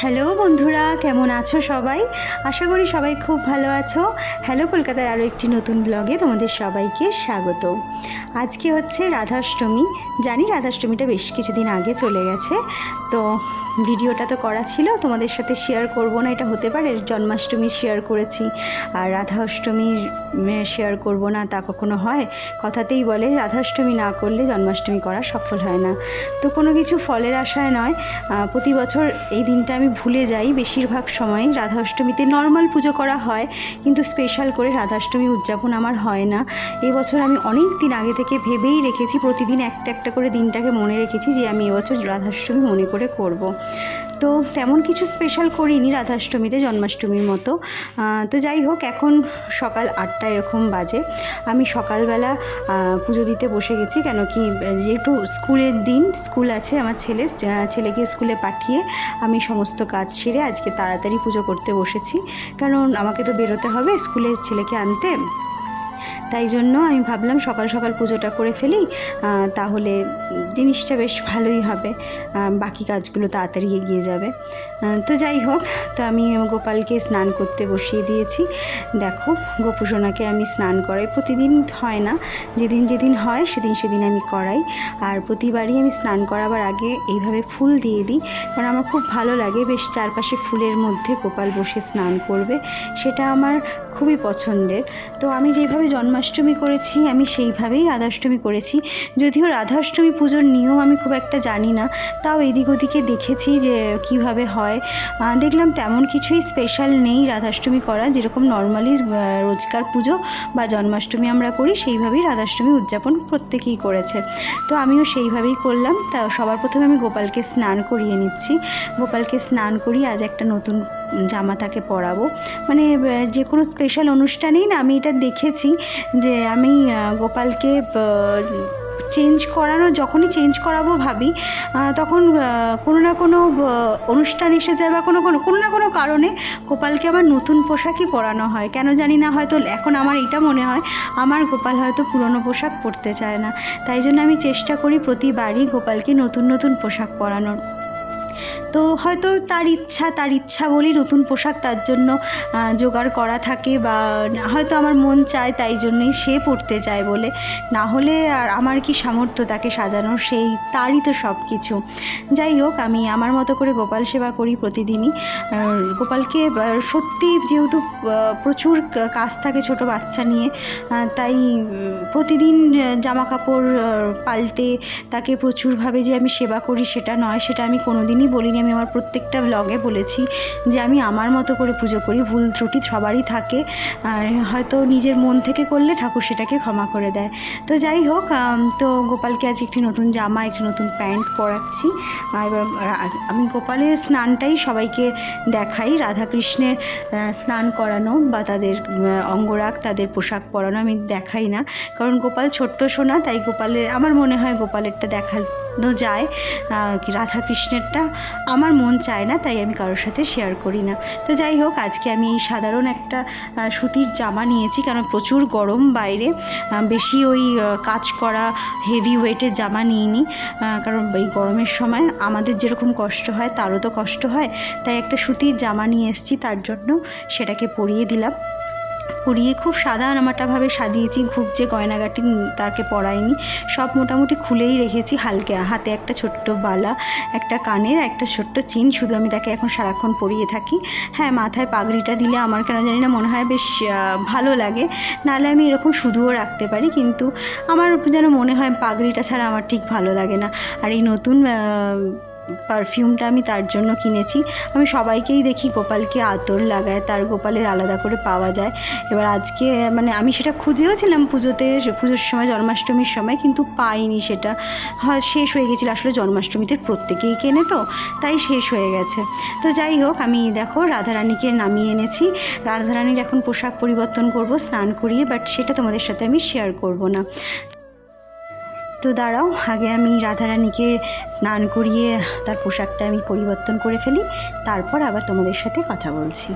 Hello বন্ধুরা, কেমন আছো সবাই? আশা করি সবাই খুব ভালো আছো। হ্যালো কলকাতার আরও একটি নতুন ব্লগে তোমাদের সবাইকে স্বাগত। আজকে হচ্ছে রাধাষ্টমী। জানি রাধাষ্টমীটা বেশ কিছুদিন আগে চলে গেছে, তো ভিডিওটা তো করা ছিল, তোমাদের সাথে শেয়ার করব না, এটা হতে পারে জন্মাষ্টমী শেয়ার করেছি, আর রাধাষ্টমীর শেয়ার করব না, তা কখনো হয়? কথাতেই বলে, রাধাষ্টমী না করলে জন্মাষ্টমী করা সফল হয় না। তো কোনো কিছু ফলের আশায় নয় প্রতি বছর এই দিনটা আমি ভুলে যাই, বেশিরভাগ সময় রাধা অষ্টমীতে নর্মাল পুজো করা হয়, কিন্তু স্পেশাল করে রাধাষ্টমী উদযাপন আমার হয় না। এবছর আমি অনেক দিন আগে থেকে ভেবেই রেখেছি, প্রতিদিন একটা একটা করে দিনটাকে মনে রেখেছি যে আমি এবছর রাধাষ্টমী মনে করে করব। তো তেমন কিছু স্পেশাল করিনি রাধাষ্টমীতে, জন্মাষ্টমীর মতো। তো যাই হোক, এখন সকাল আটটা এরকম বাজে। আমি সকালবেলা পুজো দিতে বসে গেছি, কেন কি, যেহেতু স্কুলের দিন, স্কুল আছে আমার ছেলে ছেলেকে স্কুলে পাঠিয়ে আমি সমস্ত কাজ সেরে আজকে তাড়াতাড়ি পুজো করতে বসেছি। কারণ আমাকে তো বেরোতে হবে স্কুলে ছেলেকে আনতে। তাই জন্য আমি ভাবলাম সকাল সকাল পুজোটা করে ফেলি তাহলে জিনিসটা বেশ ভালোই হবে বাকি কাজগুলো তাড়াতাড়ি এগিয়ে যাবে। তো যাই হোক, তো আমি গোপালকে স্নান করতে বসিয়ে দিয়েছি। দেখো, গোপুসোনাকে আমি স্নান করাই। প্রতিদিন হয় না, যেদিন যেদিন হয় সেদিন সেদিন আমি করাই। আর প্রতিবারই আমি স্নান করাবার আগে এইভাবে ফুল দিয়ে দিই, কারণ আমার খুব ভালো লাগে। বেশ চারপাশে ফুলের মধ্যে গোপাল বসে স্নান করবে, সেটা আমার খুবই পছন্দের। তো আমি যেভাবে জন্মাষ্টমী করেছি, আমি সেইভাবেই রাধাষ্টমী করেছি। যদিও রাধাষ্টমী পুজোর নিয়ম আমি খুব একটা জানি না, তাও এদিক ওদিকে দেখেছি যে কীভাবে হয়। দেখলাম তেমন কিছুই স্পেশাল নেই রাধাষ্টমী করা যেরকম নর্মালি রোজকার পুজো বা জন্মাষ্টমী আমরা করি, সেইভাবেই রাধাষ্টমী উদযাপন প্রত্যেকেই করেছে। তো আমিও সেইভাবেই করলাম। তা সবার প্রথমে আমি গোপালকে স্নান করিয়ে নিচ্ছি। গোপালকে স্নান করি আজ একটা নতুন জামা তাকে পরাবো। মানে যে কোনো স্পেশাল অনুষ্ঠানেই না আমি এটা দেখেছি যে আমি গোপালকে চেঞ্জ করানো, যখনই চেঞ্জ করাবো ভাবি তখন কোনো না কোনো অনুষ্ঠান এসে যায় বা কোনো কোনো কোনো না কোনো কারণে গোপালকে আবার নতুন পোশাকই পরানো হয়। কেন জানি না, হয়তো এখন আমার এটা মনে হয়, আমার গোপাল হয়তো পুরনো পোশাক পরতে চায় না। তাই জন্য আমি চেষ্টা করি প্রতিবারই গোপালকে নতুন নতুন পোশাক পরানোর। তো হয়তো তার ইচ্ছা তার ইচ্ছা বলি নতুন পোশাক তার জন্য জোগাড় করা থাকে বা হয়তো আমার মন চায় তাই জন্যই সে পড়তে চায় বলে। না হলে আর আমার কি সামর্থ্য তাকে সাজানোর সেই তারই তো সব কিছু যাই হোক, আমি আমার মতো করে গোপাল সেবা করি প্রতিদিনই। গোপালকে সত্যি যেহেতু প্রচুর কাজ থাকে ছোট বাচ্চা নিয়ে তাই প্রতিদিন জামা কাপড় পাল্টে তাকে প্রচুরভাবে যে আমি সেবা করি সেটা নয়, সেটা আমি কোনোদিনই বলিনি। আমি আমার প্রত্যেকটা ব্লগে বলেছি যে আমি আমার মতো করে পুজো করি, ভুল ত্রুটি সবারই থাকে। আর হয়তো নিজের মন থেকে করলে ঠাকুর সেটাকে ক্ষমা করে দেয়। তো যাই হোক তো গোপালকে আজ একটি নতুন জামা, একটি নতুন প্যান্ট পরাচ্ছি। এবার আমি গোপালের স্নানটাই সবাইকে দেখাই। রাধাকৃষ্ণের স্নান করানো বা তাদের অঙ্গরাগ, তাদের পোশাক পরানো আমি দেখাই না। কারণ গোপাল ছোট্ট সোনা, তাই গোপালের, আমার মনে হয় গোপালেরটা দেখানো যায় রাধাকৃষ্ণেরটা আমার মন চায় না, তাই আমি কারোর সাথে শেয়ার করি না। তো যাই হোক, আজকে আমি এই সাধারণ একটা সুতির জামা নিয়েছি, কারণ প্রচুর গরম বাইরে। বেশি ওই কাজ করা হেভি ওয়েটের জামা নিইনি কারণ এই গরমের সময় আমাদের যেরকম কষ্ট হয়, তারও তো কষ্ট হয়। তাই একটা সুতির জামা নিয়ে এসেছি, তার জন্য সেটাকে পরিয়ে দিলাম। পরিয়ে খুব সাদা সাদামাটাভাবে সাজিয়েছি, খুব যে গয়নাগাটি তাকে পরাইনি। সব মোটামুটি খুলেই রেখেছি হালকা। হাতে একটা ছোট্ট বালা, একটা কানের, একটা ছোট্ট চেন, শুধু আমি তাকে এখন সারাক্ষণ পরিয়ে থাকি। হ্যাঁ মাথায় পাগড়িটা দিলে আমার কেন জানি না মনে হয় বেশ ভালো লাগে। নাহলে আমি এরকম শুধুও রাখতে পারি, কিন্তু আমার যেন মনে হয় পাগড়িটা ছাড়া আমার ঠিক ভালো লাগে না। আর এই নতুন পারফিউমটা আমি তার জন্য কিনেছি। আমি সবাইকেই দেখি গোপালকে আতর লাগায়, তার গোপালের আলাদা করে পাওয়া যায়। এবার আজকে মানে আমি সেটা খুঁজেও ছিলাম পুজোতে পুজোর সময়, জন্মাষ্টমীর সময়, কিন্তু পাইনি সেটা। হয় শেষ হয়ে গেছিল আসলে জন্মাষ্টমীতে প্রত্যেকেই কেনে তো, তাই শেষ হয়ে গেছে। তো যাই হোক, আমি দেখো রাধারানীকে নামিয়ে এনেছি। রাধারানীর এখন পোশাক পরিবর্তন করব, স্নান করিয়ে বাট সেটা তোমাদের সাথে আমি শেয়ার করব না। তো দাঁড়াও, আগে আমি রাধারানীকে স্নান করিয়ে তার পোশাকটা আমি পরিবর্তন করে ফেলি, তারপর আবার তোমাদের সাথে কথা বলছি।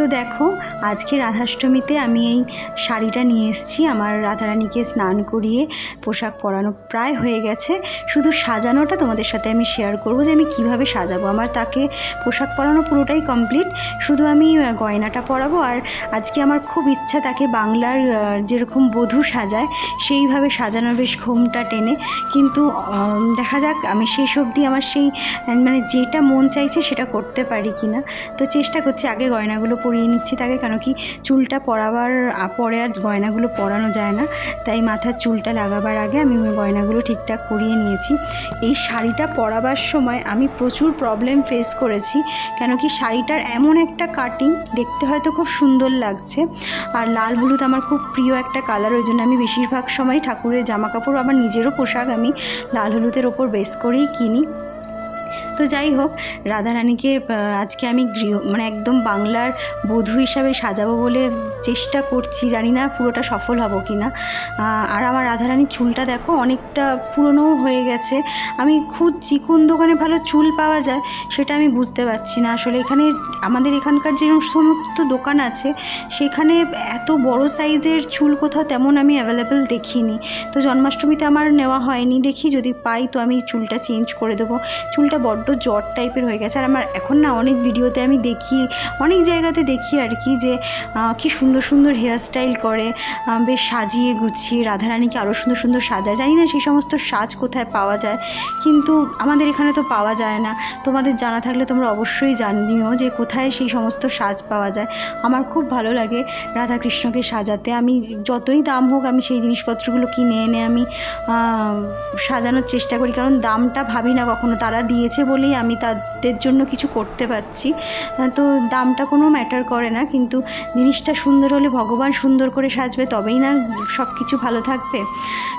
তো দেখো, আজকে রাধাষ্টমীতে আমি এই শাড়িটা নিয়ে এসেছি। আমার রাধারানীকে স্নান করিয়ে পোশাক পরানো প্রায় হয়ে গেছে। শুধু সাজানোটা তোমাদের সাথে আমি শেয়ার করব যে আমি কীভাবে সাজাবো। আমার তাকে পোশাক পরানো পুরোটাই কমপ্লিট শুধু আমি গয়নাটা পরাবো আর আজকে আমার খুব ইচ্ছা তাকে বাংলার যেরকম বধূ সাজায়, সেইভাবে সাজানোর বেশ ঘোমটা টেনে। কিন্তু দেখা যাক, আমি সেই সবদি আমার সেই মানে যেটা মন চাইছে সেটা করতে পারি কি না তো চেষ্টা করছি আগে গয়নাগুলো পরিয়ে নিচ্ছি তাকে, কেন কি চুলটা পরাবার পরে আর গয়নাগুলো পরানো যায় না। তাই মাথার চুলটা লাগাবার আগে আমি গয়নাগুলো ঠিকঠাক পরিয়ে নিয়েছি। এই শাড়িটা পরাবার সময় আমি প্রচুর প্রবলেম ফেস করেছি, কেন কি শাড়িটার এমন একটা কাটিং দেখতে হয়তো খুব সুন্দর লাগছে। আর লাল হলুদ আমার খুব প্রিয় একটা কালার ওই জন্য আমি বেশিরভাগ সময় ঠাকুরের জামা কাপড় আমার নিজেরও পোশাক আমি লাল হলুদের ওপর বেস করেই কিনি। তো যাই হোক, রাধারানীকে আজকে আমি গৃহ মানে একদম বাংলার বধূ হিসাবে সাজাবো বলে চেষ্টা করছি, জানি না পুরোটা সফল হব কি না আর আমার রাধারানীর চুলটা দেখো অনেকটা পুরনোও হয়ে গেছে। আমি খুঁজছি কোন দোকানে ভালো চুল পাওয়া যায়, সেটা আমি বুঝতে পারছি না। আসলে এখানে আমাদের এখানকার যে সমস্ত দোকান আছে, সেখানে এত বড় সাইজের চুল কোথাও তেমন আমি অ্যাভেলেবেল দেখিনি। তো জন্মাষ্টমীতে আমার নেওয়া হয়নি, দেখি যদি পাই তো আমি চুলটা চেঞ্জ করে দেবো। চুলটা বড্ড জট টাইপের হয়ে গেছে। আর আমার এখন না অনেক ভিডিওতে আমি দেখি, অনেক জায়গাতে দেখি আর কি যে কি সুন্দর সুন্দর হেয়ারস্টাইল করে বেশ সাজিয়ে গুছিয়ে রাধারানীকে আরও সুন্দর সুন্দর সাজায়। জানি না সেই সমস্ত সাজ কোথায় পাওয়া যায়, কিন্তু আমাদের এখানে তো পাওয়া যায় না। তোমাদের জানা থাকলে তোমরা অবশ্যই জানিও যে কোথায় সেই সমস্ত সাজ পাওয়া যায়। আমার খুব ভালো লাগে রাধাকৃষ্ণকে সাজাতে। আমি যতই দাম হোক আমি সেই জিনিসপত্রগুলো কিনে এনে আমি সাজানোর চেষ্টা করি। কারণ দামটা ভাবি না কখনো। তারা দিয়েছে বলেই আমি তাদের জন্য কিছু করতে পারছি। তো দামটা কোনো ম্যাটার করে না, কিন্তু জিনিসটা সুন্দর হলে ভগবান সুন্দর করে সাজবে, তবেই না সব কিছু ভালো থাকবে।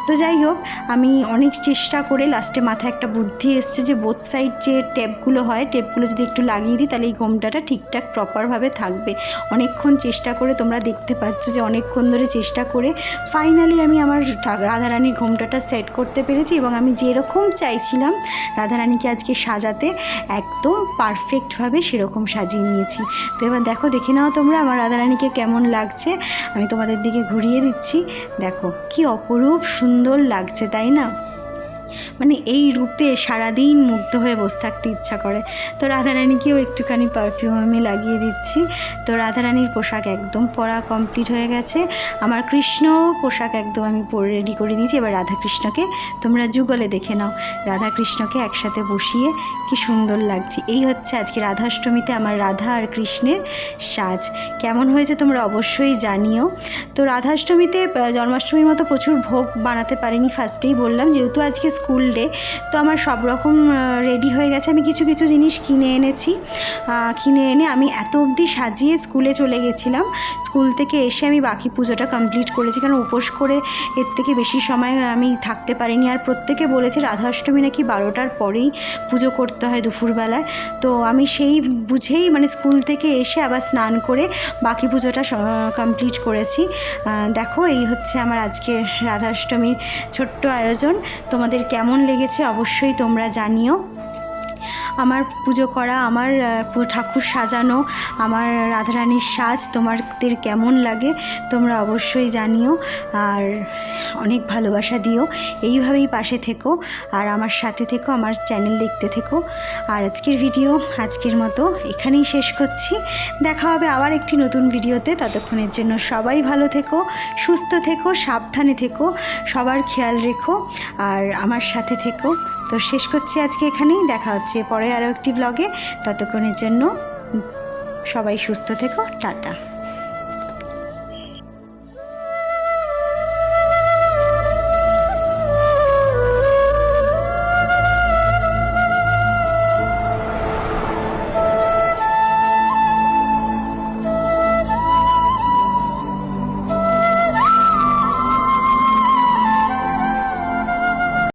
তো যাই হোক, আমি অনেক চেষ্টা করে লাস্টে মাথায় একটা বুদ্ধি এসছে যে বোথ সাইড যে টেপগুলো হয় টেপগুলো যদি একটু লাগিয়ে দিই, তাহলে এই গোমটাটা ঠিকঠাক প্রপারভাবে থাকবে। অনেকক্ষণ চেষ্টা করে তোমরা দেখতে পাচ্ছ যে অনেকক্ষণ ধরে চেষ্টা করে ফাইনালি আমি আমার রাধারানীর ঘোমটাটা সেট করতে পেরেছি এবং আমি যেরকম চাইছিলাম, রাধারানীকে আজকে সাজাতে একদম পারফেক্টভাবে সেরকম সাজিয়ে নিয়েছি। তো এবার দেখো, দেখে নাও তোমরা আমার রাধারানীকে কেমন লাগছে। আমি তোমাদের দিকে ঘুরিয়ে দিচ্ছি। দেখো, কি অপরূপ সুন্দর লাগছে, তাই না? মানে এই রূপে সারাদিন মুগ্ধ হয়ে বসে থাকতে ইচ্ছা করে। তো রাধারানীকেও একটুখানি পারফিউম আমি লাগিয়ে দিচ্ছি। তো রাধারানীর পোশাক একদম পরা কমপ্লিট হয়ে গেছে। আমার কৃষ্ণ পোশাক একদম আমি পরে রেডি করে দিয়েছি। এবার রাধাকৃষ্ণকে তোমরা যুগলে দেখে নাও। রাধাকৃষ্ণকে একসাথে বসিয়ে কি সুন্দর লাগছে। এই হচ্ছে আজকে রাধাষ্টমীতে আমার রাধা আর কৃষ্ণের সাজ। কেমন হয়েছে তোমরা অবশ্যই জানিও। তো রাধাষ্টমীতে জন্মাষ্টমীর মতো প্রচুর ভোগ বানাতে পারিনি। ফার্স্টেই বললাম, যেহেতু আজকে স্কুল ডে। তো আমার সব রকম রেডি হয়ে গেছে। আমি কিছু কিছু জিনিস কিনে এনেছি। কিনে এনে আমি এত অবধি সাজিয়ে স্কুলে চলে গেছিলাম। স্কুল থেকে এসে আমি বাকি পুজোটা কমপ্লিট করেছি। কারণ উপোস করে এর থেকে বেশি সময় আমি থাকতে পারিনি। আর প্রত্যেকে বলেছে, রাধাষ্টমী নাকি বারোটার পরেই পুজো করতে হয় দুপুরবেলায়। তো আমি সেই বুঝেই মানে স্কুল থেকে এসে আবার স্নান করে বাকি পুজোটা কমপ্লিট করেছি। দেখো, এই হচ্ছে আমার আজকে রাধাষ্টমীর ছোট্ট আয়োজন। তোমাদের কেমন লেগেছে অবশ্যই তোমরা জানিও। আমার পুজো করা, আমার ঠাকুর সাজানো, আমার রাধারানীর সাজ তোমাদের কেমন লাগে তোমরা অবশ্যই জানিও আর অনেক ভালোবাসা দিও। এইভাবেই পাশে থেকো আর আমার সাথে থেকো, আমার চ্যানেল দেখতে থেকো। আর আজকের ভিডিও আজকের মতো এখানেই শেষ করছি। দেখা হবে আবার একটি নতুন ভিডিওতে। ততক্ষণের জন্য সবাই ভালো থেকো, সুস্থ থেকো, সাবধানে থেকো, সবার খেয়াল রেখো আর আমার সাথে থেকো। তো শেষ করছি আজকে এখানেই। দেখা হচ্ছে পরের আরও একটি ব্লগে ততক্ষণের জন্য সবাই সুস্থ থেকো। টাটা।